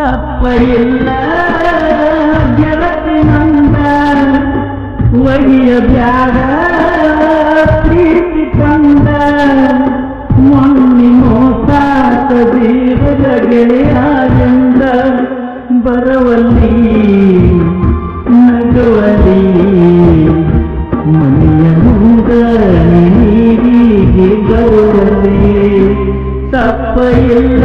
ತಪ್ಪಲಿಲ್ಲ ಜಗತ್ತಿನಂದ ವಹಿಯ ಬ್ಯಾಗ ಪ್ರೀತಿ ತಂದ ಮೊನ್ನಿ ಮೋಸಾತ ದೇವದ ಗೆಳೆಯಾರಿಂದ ಬರವಲ್ಲಿ ನಗುವಲಿ ಮನೆಯ ಮುಂದ ನೀರಿಗೆ ಗೌರವೇ ತಪ್ಪ ಇಲ್ಲ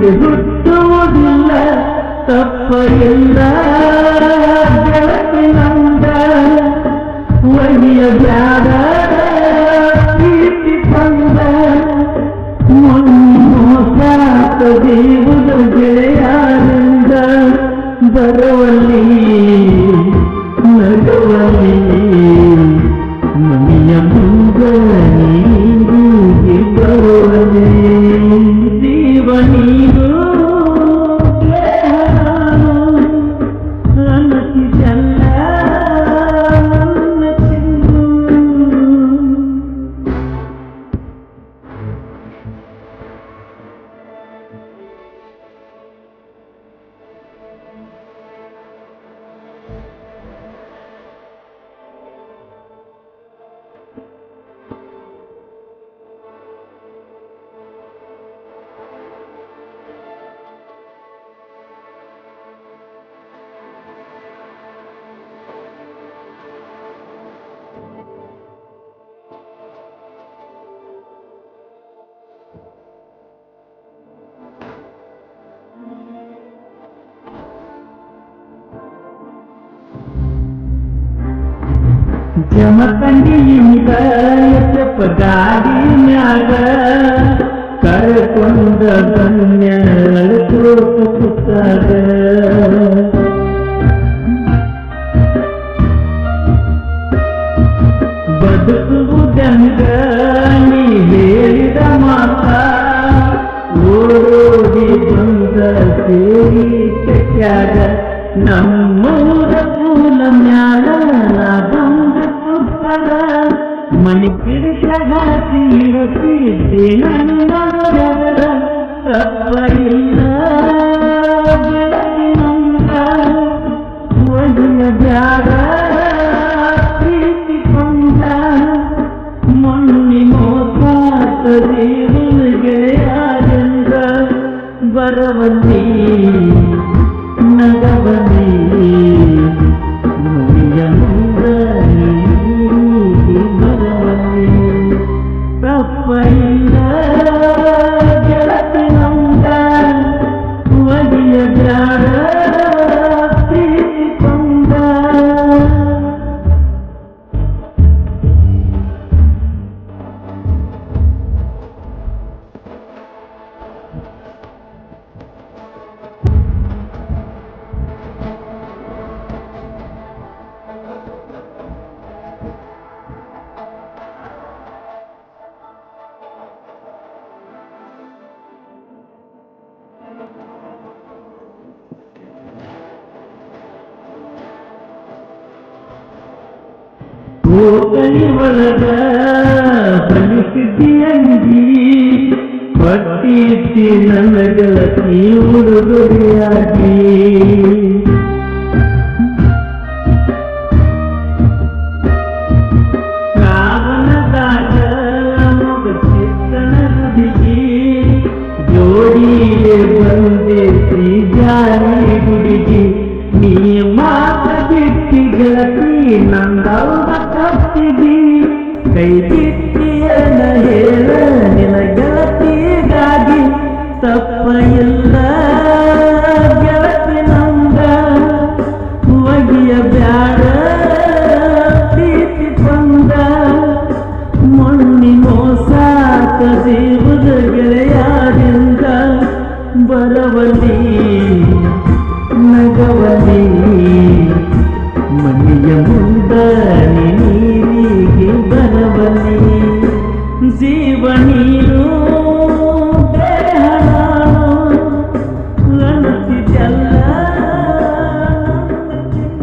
ಬಿಟ್ಟು ಹುಟ್ಟುವುದಿಲ್ಲ ತಪ್ಪ ಎಲ್ಲ ಜಗತ್ತಿನಂದ ಒಳ್ಳೆಯ ಬ್ಯಾಡ ಕೀರ್ತಿ ತಂದ ಮೋಸ ದೇವುದು ಗೆಳೆಯಾರಿಂದ ಬರುವಲ್ಲಿ ನಗುವಲ್ಲಿ ಯಮಕಂಡಿಯಿಂದ ಎತ್ತಪದಾಡಿನಾಗ ಕರೆಕೊಂಡ ಕನ್ಯಗಳ ಕುರುತು ಪುಸ್ತಕ ಬದುಕುವುದಂಗ ನೀ ಹೇಳಿದ ಮಾತ ಓಡೋಡಿ ಬಂದ ಸೇರಿ ನಮ್ಮ ಮೂಲ ಮ್ಯಾಳ ಪದ ಮಣಿ ಕಿಡಿಸದ ತೀರಸಿ ದಿನ ತಪ್ಪಿಲ್ಲ ಮದುವ ಬ್ಯಾಗ ಪ್ರೀತಿಕೊಂಡ ಮಣ್ಣಿ ಮೋಸಾತ ದೇವರಿಗೆ ಆನಂದ ಬರವತಿ ಓ ಕಲಿವಲದ ಪರಿಸ್ಥಿತಿಯಲ್ಲಿ ಪಟ್ಟಿತ್ತಿ ನನಗಳ ಗೆಳತಿ ನಂದೌದ ಕತ್ತಿಗಿ ಕೈ ಬಿಟ್ಟಿಯನ ಹೇಳ ನಿನ ಗೆಳತಿಗಾಗಿ ತಪ್ಪ ಇಲ್ಲ ಗೆಳತಿ ನಂದ ಒಗಿಯ ಬ್ಯಾಡ ಪ್ರೀತಿ ತಂದ ಮಣ್ಣಿ ಮೋಸ ಜೀವದ ಗೆಳೆಯಾರಿಂದ ಬರವಲಿ ನಗವಲಿ మన్యముందని